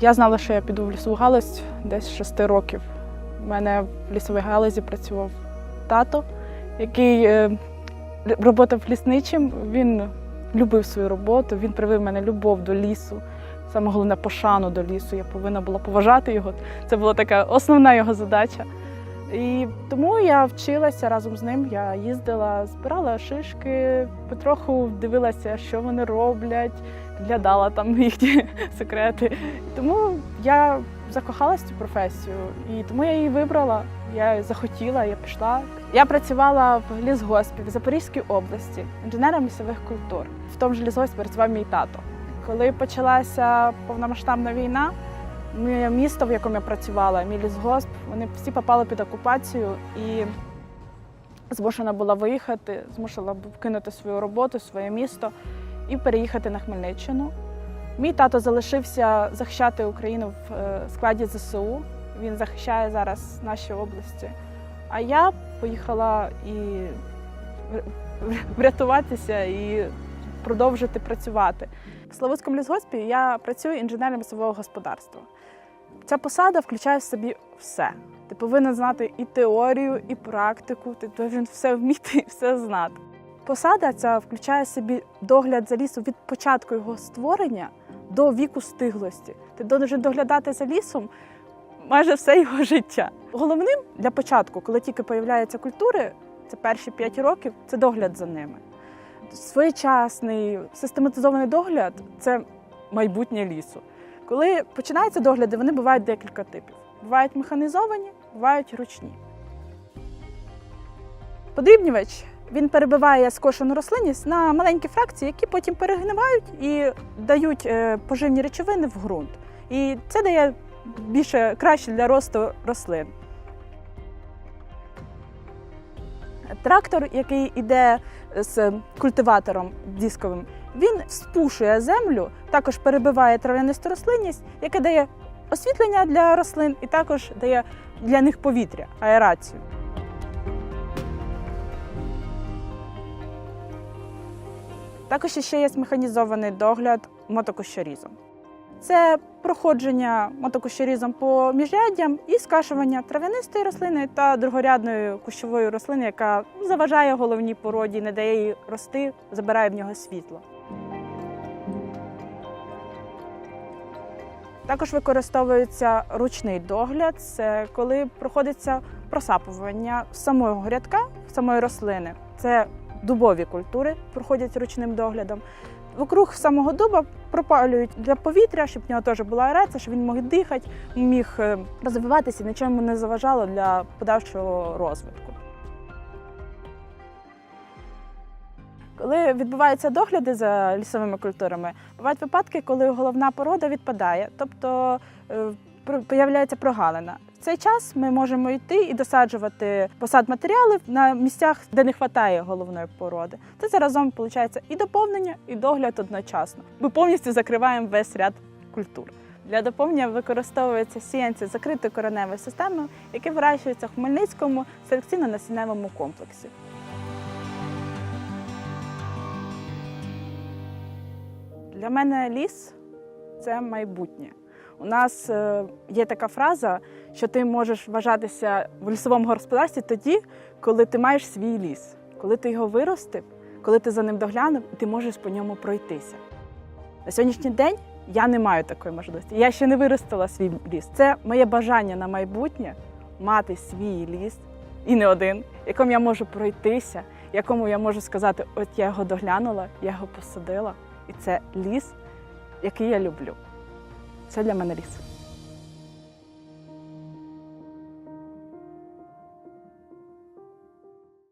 Я знала, що я піду в лісову галузь десь з 6 років. У мене в лісовій галузі працював тато, який роботав працював лісничим. Він любив свою роботу, він привив мене любов до лісу. Саме головне пошану до лісу. Я повинна була поважати його. Це була така основна його задача. І тому я вчилася разом з ним. Я їздила, збирала шишки, потроху дивилася, що вони роблять, глядала там їхні секрети. Тому я закохалась в цю професію, і тому я її вибрала. Я захотіла, я пішла. Я працювала в лісгоспі в Запорізькій області, інженером лісових культур. В тому ж лісгоспі працював мій тато. Коли почалася повномасштабна війна, моє місто, в якому я працювала, мій лісгосп, вони всі попали під окупацію і змушена була виїхати, змушена була кинути свою роботу, своє місто і переїхати на Хмельниччину. Мій тато залишився захищати Україну в е, складі ЗСУ. Він захищає зараз наші області. А я поїхала і врятуватися і продовжити працювати. В Славутському лісгоспі я працюю інженером лісового господарства. Ця посада включає в собі все. Ти повинен знати і теорію, і практику, ти повинен все вміти і все знати. Посада ця включає в собі догляд за лісом від початку його створення до віку стиглості. Ти должен доглядати за лісом майже все його життя. Головним для початку, коли тільки появляються культури, це перші 5 років, це догляд за ними. Своєчасний, систематизований догляд це майбутнє лісу. Коли починаються догляди, вони бувають декілька типів. Бувають механізовані, бувають ручні. Подрібнювач він перебиває скошену рослинність на маленькі фракції, які потім перегнивають і дають е, поживні речовини в ґрунт. І це дає більше краще для росту рослин. Трактор, який йде з культиватором дисковим, він спушує землю, також перебиває трав'янисту рослинність, яке дає освітлення для рослин і також дає для них повітря, аерацію. Також ще є механізований догляд мотокущорізом. Це проходження мотокущорізом по міжряддям і скашування трав'янистої рослини та другорядної кущової рослини, яка заважає головній породі, не дає їй рости, забирає в нього світло. Також використовується ручний догляд, це коли проходиться просапування самого грядка, самої рослини. Це дубові культури проходять ручним доглядом. Вокруг самого дуба пропалюють для повітря, щоб в нього теж була аерація, щоб він міг дихати, міг е, розвиватися, нічого йому не заважало для подальшого розвитку. Коли відбуваються догляди за лісовими культурами, бувають випадки, коли головна порода відпадає, тобто е, появляється прогалина. В цей час ми можемо йти і досаджувати посад матеріалів на місцях, де не вистачає головної породи. Це заразом виходить і доповнення, і догляд одночасно. Ми повністю закриваємо весь ряд культур. Для доповнення використовуються сіянці з закритою кореневою системою, які вирощуються в Хмельницькому селекційно-насінневому комплексі. Для мене ліс це майбутнє. У нас е, є така фраза, що ти можеш вважатися в лісовому господарстві тоді, коли ти маєш свій ліс, коли ти його виростив, коли ти за ним доглянув, ти можеш по ньому пройтися. На сьогоднішній день я не маю такої можливості. Я ще не виростила свій ліс. Це моє бажання на майбутнє мати свій ліс і не один, якому я можу пройтися, якому я можу сказати, от я його доглянула, я його посадила, і це ліс, який я люблю. Це для мене ліс.